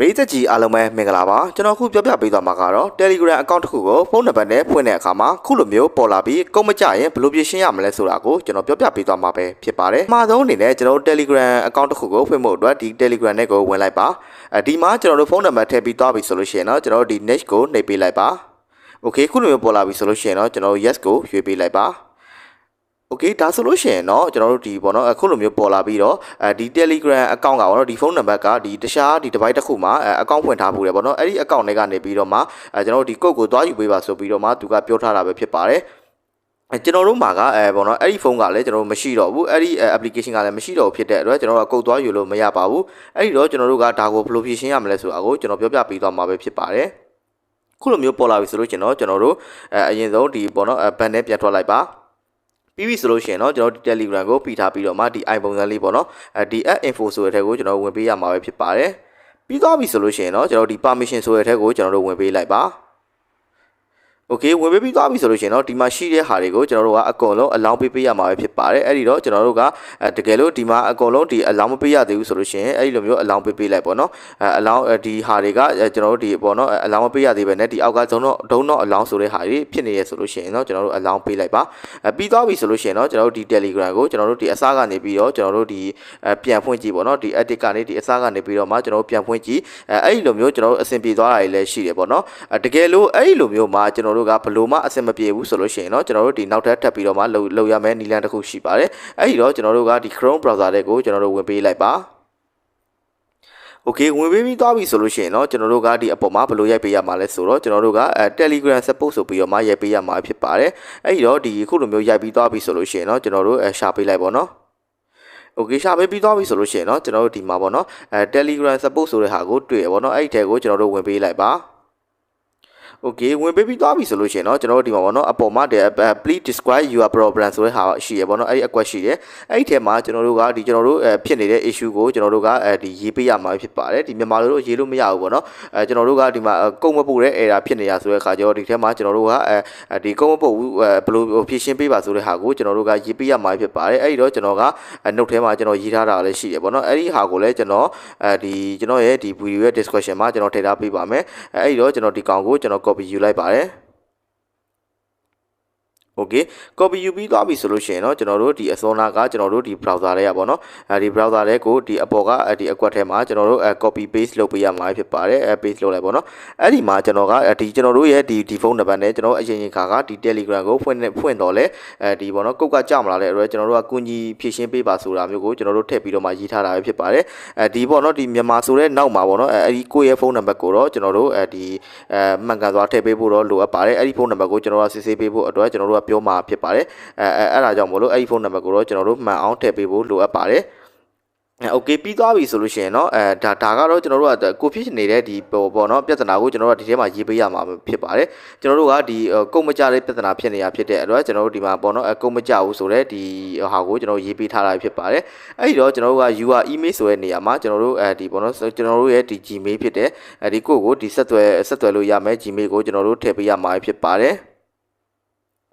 ပရိသတ်ကြီးအားလုံးပဲမင်္ဂလာပါကျွန်တော်ခုပြောပြပေးသွားမှာကတော့ Telegram account တစ်ခုကိုဖုန်းနံပါတ်နဲ့ဖွင့်တဲ့အခါမှာခုလိုမျိုးပေါ်လာပြီးကုန်မကြရင်ဘယ်လိုပြင်ရှင်းရမလဲဆိုတာကိုကျွန်တော်ပြောပြပေးသွားမှာပဲဖြစ်ပါတယ်အမှားဆုံးအနေနဲ့ကျွန်တော်တို့ Telegram account တစ်ခုကိုဖွင့်ဖို့အတွက်ဒီ Telegram နဲ့ကိုဝင်လိုက်ပါအဲဒီမှာကျွန်တော်တို့ဖုန်းနံပါတ်ထည့်ပြီးသွားပြီဆိုလို့ရှိရင်တော့ကျွန်တော်တို့ဒီ next ကိုနှိပ်ပေးလိုက်ပါ Okay ခုလိုမျိုးပေါ်လာပြီဆိုလို့ရှိရင်တော့ကျွန်တော်တို့ yes ကိုရွေးပေးလိုက်ပါ โอเคဒါဆိုလို့ရှိရင်เนาะကျွန်တော်တို့ဒီပေါ့เนาะအခုလိုမျိုးပေါ်လာပြီးတော့အဲဒီ Telegram account ကပေါ့เนาะဒီဖုန်းနံပါတ်ကဒီတခြားဒီ device တစ်ခုမှာအဲ account ဖွင့်ထားဖို့တယ်ပေါ့เนาะအဲ့ဒီ account တွေကနေပြီးတော့မှအဲကျွန်တော်တို့ဒီ code ကိုသွားယူပေးပါဆိုပြီးတော့မှသူကပြောထားတာပဲဖြစ်ပါတယ်အဲကျွန်တော်တို့မှာကအဲပေါ့နော်အဲ့ဒီဖုန်းကလည်းကျွန်တော်တို့မရှိတော့ဘူးအဲ့ဒီ application ကလည်းမရှိတော့ဘူးဖြစ်တဲ့အတွက်ကျွန်တော်တို့ကကုတ်သွားယူလို့မရပါဘူးအဲ့ဒီတော့ကျွန်တော်တို့ကဒါကိုဘယ်လိုဖြည့်ရှင်းရမလဲဆိုတာကိုကျွန်တော်ပြောပြပေးသွားမှာပဲဖြစ်ပါတယ်ခုလိုမျိုးပေါ်လာပြီဆိုလို့ကျွန်တော်ကျွန်တော်တို့အဲအရင်ဆုံးဒီပေါ့နော်ဘန်နဲ့ပြန်ထွက်လိုက်ပါ ပြီးပြီဆိုလို့ရှိရင်တော့ကျွန်တော်ဒီ Telegram ကိုဖိထားပြီးတော့မှဒီ i ပုံစံလေးပေါ့နော်အဲဒီ @info ဆိုတဲ့ထက်ကိုကျွန်တော်ဝင်ပေးရမှာပဲဖြစ်ပါတယ်ပြီးသွားပြီဆိုလို့ရှိရင်တော့ကျွန်တော်ဒီ permission ဆိုတဲ့ထက်ကိုကျွန်တော်တို့ဝင်ပေးလိုက်ပါ โอเคဝင်ပေးပြီးသွားပြီဆိုလို့ရှိရင်တော့ဒီမှာရှိတဲ့ဟာတွေကိုကျွန်တော်တို့ကအကုန်လုံးအလောင်းပေးပေးရမှာပဲဖြစ်ပါတယ်အဲ့ဒီတော့ကျွန်တော်တို့ကအဲတကယ်လို့ဒီမှာအကုန်လုံးဒီအလောင်းမပေးရသေးဘူးဆိုလို့ရှိရင်အဲ့ဒီလိုမျိုးအလောင်းပေးပေးလိုက်ပေါ့နော်အဲအလောင်းဒီဟာတွေကကျွန်တော်တို့ဒီပေါ့နော်အလောင်းမပေးရသေးပဲနဲ့ဒီအောက်ကဇုံတော့ဒုံတော့အလောင်းဆိုတဲ့ဟာတွေဖြစ်နေရဆိုလို့ရှိရင်တော့ကျွန်တော်တို့အလောင်းပေးလိုက်ပါအဲပြီးသွားပြီဆိုလို့ရှိရင်တော့ကျွန်တော်တို့ဒီ Telegram ကိုကျွန်တော်တို့ဒီအစားကနေပြီးတော့ကျွန်တော်တို့ဒီအဲပြန်ဖွင့်ကြည့်ပေါ့နော်ဒီ edit ကနေဒီအစားကနေပြီးတော့မှကျွန်တော်တို့ပြန်ဖွင့်ကြည့်အဲအဲ့ဒီလိုမျိုးကျွန်တော်တို့အဆင်ပြေသွားတာတွေလည်းရှိတယ်ပေါ့နော်အဲတကယ်လို့အဲ့ဒီလိုမျိုးမှာကျွန်တော် တို့ကဘလို့မှအဆင်မပြေဘူးဆိုလို့ရှိရင်တော့ကျွန်တော်တို့ဒီနောက်ထပ်ထပ်ပြီးတော့မှလုံလုံရမယ်နီလန်တစ်ခုရှိပါတယ်အဲ့ဒီတော့ကျွန်တော်တို့ကဒီ Chrome browser တွေကိုကျွန်တော်တို့ဝင်ပေးလိုက်ပါโอเคဝင်ပေးပြီးသွားပြီဆိုလို့ရှိရင်เนาะကျွန်တော်တို့ကဒီအပေါ်မှာဘယ်လိုရိုက်ပေးရမှာလဲဆိုတော့ကျွန်တော်တို့ကအဲ Telegram support ဆိုပြီးတော့မှရိုက်ပေးရမှာဖြစ်ပါတယ်အဲ့ဒီတော့ဒီခုလိုမျိုးရိုက်ပြီးသွားပြီဆိုလို့ရှိရင်เนาะကျွန်တော်တို့အဲရှာပေးလိုက်ပါเนาะโอเคရှာပေးပြီးသွားပြီဆိုလို့ရှိရင်เนาะကျွန်တော်တို့ဒီမှာပေါ့เนาะအဲ Telegram support ဆိုတဲ့ဟာကိုတွေ့ရပါเนาะအဲ့ဒီထဲကိုကျွန်တော်တို့ဝင်ပေးလိုက်ပါ โอเคဝင်ပေးပြီးသွားပြီဆိုလို့ရှိရင်เนาะကျွန်တော်တို့ဒီမှာပေါ့เนาะအပေါ်မှာ please describe your problem ဆိုတဲ့ဟာရှိရပေါ့เนาะအဲ့ဒီအကွက်ရှိတယ်အဲ့ဒီထဲမှာကျွန်တော်တို့ကဒီကျွန်တော်တို့အဲဖြစ်နေတဲ့ issue ကိုကျွန်တော်တို့ကအဲဒီရေးပေးရမှာဖြစ်ပါတယ်ဒီမြန်မာလိုတော့ရေးလို့မရဘူးပေါ့เนาะအဲကျွန်တော်တို့ကဒီမှာကုန်းမပို့တဲ့ error ဖြစ်နေရဆိုတဲ့အခါကျတော့ဒီထဲမှာကျွန်တော်တို့ကအဲဒီကုန်းမပို့ဘူးဘယ်လိုဖြည့်ရှင်းပေးပါဆိုတဲ့ဟာကိုကျွန်တော်တို့ကရေးပေးရမှာဖြစ်ပါတယ်အဲ့ဒီတော့ကျွန်တော်က note ထဲမှာကျွန်တော်ရေးထားတာလည်းရှိတယ်ပေါ့เนาะအဲ့ဒီဟာကိုလည်းကျွန်တော်အဲဒီကျွန်တော်ရဲ့ဒီ video ရဲ့ description မှာကျွန်တော်ထည့်ထားပေးပါမယ်အဲ့ဒီတော့ကျွန်တော်ဒီကောင်ကိုကျွန်တော် copy ယူလိုက်ပါတယ် โอเค copy ယူပြီးသွားပြီဆိုလို့ရှိရင်เนาะကျွန်တော်တို့ဒီအစောနာကကျွန်တော်တို့ဒီ browser တွေကပေါ့เนาะအဲဒီ browser တွေကိုဒီအပေါ်ကဒီအကွက်ထဲမှာကျွန်တော်တို့အဲ copy paste လုပ်ပေးရမှာဖြစ်ပါတယ်အဲ paste လုပ်လိုက်ပေါ့เนาะအဲ့ဒီမှာကျွန်တော်ကဒီကျွန်တော်တို့ရဲ့ဒီဒီဖုန်းနံပါတ်နဲ့ကျွန်တော်အရင်ရင်ခါကဒီ Telegram ကိုဖွင့်ဖွင့်တော့လဲအဲဒီပေါ့เนาะကုတ်ကကြောက်မလာတဲ့အတွက်ကျွန်တော်တို့ကကုညီဖြည့်ရှင်းပေးပါဆိုတာမျိုးကိုကျွန်တော်တို့ထည့်ပြီးတော့မှရေးထားတာပဲဖြစ်ပါတယ်အဲဒီပေါ့เนาะဒီမြန်မာဆိုတဲ့နောက်မှာပေါ့เนาะအဲဒီကိုယ့်ရဲ့ဖုန်းနံပါတ်ကိုတော့ကျွန်တော်တို့အဲဒီအဲမှန်ကန်စွာထည့်ပေးဖို့တော့လိုအပ်ပါတယ်အဲ့ဒီဖုန်းနံပါတ်ကိုကျွန်တော်ကစစ်ဆေးပေးဖို့အတွက်ကျွန်တော်တို့က ပြောမှာဖြစ်ပါတယ်အဲအဲအဲ့ဒါကြောင့်မို့လို့အဲ့ဒီဖုန်းနံပါတ်ကိုတော့ကျွန်တော်တို့မှန်အောင်ထည့်ပေးဖို့လိုအပ်ပါတယ်အဲโอเคပြီးသွားပြီဆိုလို့ရှိရင်เนาะအဲဒါဒါကတော့ကျွန်တော်တို့ကကိုဖြစ်နေတဲ့ဒီပေါ်ပေါ့เนาะပြဿနာကိုကျွန်တော်တို့ကဒီထဲမှာရေးပေးရမှာဖြစ်ပါတယ်ကျွန်တော်တို့ကဒီကုတ်မကြတဲ့ပြဿနာဖြစ်နေရဖြစ်တဲ့အတွက်ကျွန်တော်တို့ဒီမှာပေါ့เนาะအကုတ်မကြဘူးဆိုတော့ဒီဟာကိုကျွန်တော်ရေးပေးထားတာဖြစ်ပါတယ်အဲ့ဒီတော့ကျွန်တော်တို့က UR email ဆိုတဲ့နေရာမှာကျွန်တော်တို့အဲဒီပေါ့เนาะကျွန်တော်တို့ရဲ့ဒီ Gmail ဖြစ်တဲ့အဲဒီကိုကိုဒီဆက်သွယ်ဆက်သွယ်လို့ရမယ် Gmail ကိုကျွန်တော်တို့ထည့်ပေးရမှာဖြစ်ပါတယ်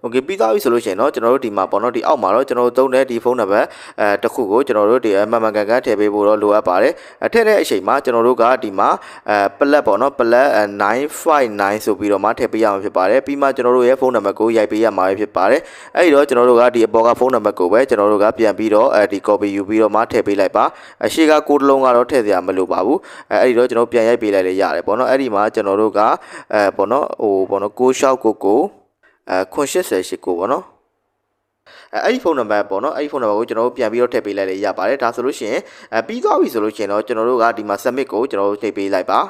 โอเคပြီးသားပြီဆိုလို့ရှိရင်เนาะကျွန်တော်တို့ဒီမှာပေါ့เนาะဒီအောက်မှာတော့ကျွန်တော်တို့သုံးတဲ့ဒီဖုန်းနံပါတ်အဲတစ်ခုကိုကျွန်တော်တို့ဒီမှန်မှန်ကန်ကန်ထည့်ပေးဖို့တော့လိုအပ်ပါတယ်အဲထည့်တဲ့အချိန်မှာကျွန်တော်တို့ကဒီမှာအဲပလက်ပေါ့เนาะပလက်959ဆိုပြီးတော့မှထည့်ပေးရမှာဖြစ်ပါတယ်ပြီးမှကျွန်တော်တို့ရဲ့ဖုန်းနံပါတ်ကိုရိုက်ပေးရမှာဖြစ်ပါတယ်အဲ့ဒီတော့ကျွန်တော်တို့ကဒီအပေါ်ကဖုန်းနံပါတ်ကိုပဲကျွန်တော်တို့ကပြန်ပြီးတော့အဲဒီ copy ယူပြီးတော့မှထည့်ပေးလိုက်ပါအရှိကကိုတစ်လုံးကတော့ထည့်စရာမလိုပါဘူးအဲအဲ့ဒီတော့ကျွန်တော်ပြန်ရိုက်ပေးလိုက်လေရတယ်ပေါ့เนาะအဲ့ဒီမှာကျွန်တော်တို့ကအဲပေါ့เนาะဟိုပေါ့เนาะ6ရှောက်ကိုကို အဲ988ကိုပေါ့နော်အဲအဲ့ဒီဖုန်းနံပါတ်ပေါ့နော်အဲ့ဒီဖုန်းနံပါတ်ကိုကျွန်တော်တို့ပြန်ပြီးတော့ထည့်ပေးလိုက်လေရပါတယ်ဒါဆိုလို့ရှိရင်အဲပြီးသွားပြီဆိုလို့ရှိရင်တော့ကျွန်တော်တို့ကဒီမှာ submit ကိုကျွန်တော်တို့ထည့်ပေးလိုက်ပါ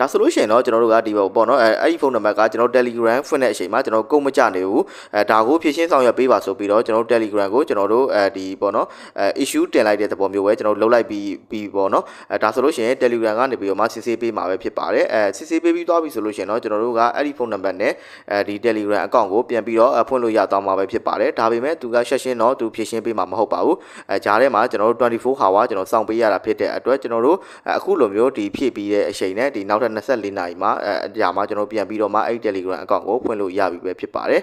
ဒါဆိုလို့ရှိရင်တော့ကျွန်တော်တို့ကဒီပေါ့နော်အဲအဲ့ဒီဖုန်းနံပါတ်ကကျွန်တော် Telegram ဖွင့်တဲ့အချိန်မှာကျွန်တော်ကုန်မကြနေဘူးအဲဒါကိုဖြည့်ရှင်းဆောင်ရွက်ပေးပါဆိုပြီးတော့ကျွန်တော် Telegram ကိုကျွန်တော်တို့အဲဒီပေါ့နော်အဲ issue တင်လိုက်တဲ့သဘောမျိုးပဲကျွန်တော်လှုပ်လိုက်ပြီးပြီးပေါ့နော်အဲဒါဆိုလို့ရှိရင် Telegram ကနေပြီးတော့မှစစ်ဆေးပေးမှာပဲဖြစ်ပါတယ်အဲစစ်ဆေးပေးပြီးသွားပြီဆိုလို့ရှိရင်တော့ကျွန်တော်တို့ကအဲ့ဒီဖုန်းနံပါတ်နဲ့အဲဒီ Telegram account ကိုပြန်ပြီးတော့ဖွင့်လို့ရသွားမှာပဲဖြစ်ပါတယ်ဒါပေမဲ့သူကဆက်ရှင်းတော့သူဖြည့်ရှင်းပေးမှာမဟုတ်ပါဘူးအဲဂျားထဲမှာကျွန်တော်တို့24 hour ကျွန်တော်စောင့်ပေးရတာဖြစ်တဲ့အတွက်ကျွန်တော်တို့အခုလိုမျိုးဒီဖြည့်ပြီးတဲ့အချိန်နဲ့ဒီနောက်ထပ်24နာရီမှာအဲအကြာမှာကျွန်တော်ပြန်ပြီးတော့မှအဲ့ Telegram account ကိုဖွင့်လို့ရပြီပဲဖြစ်ပါတယ်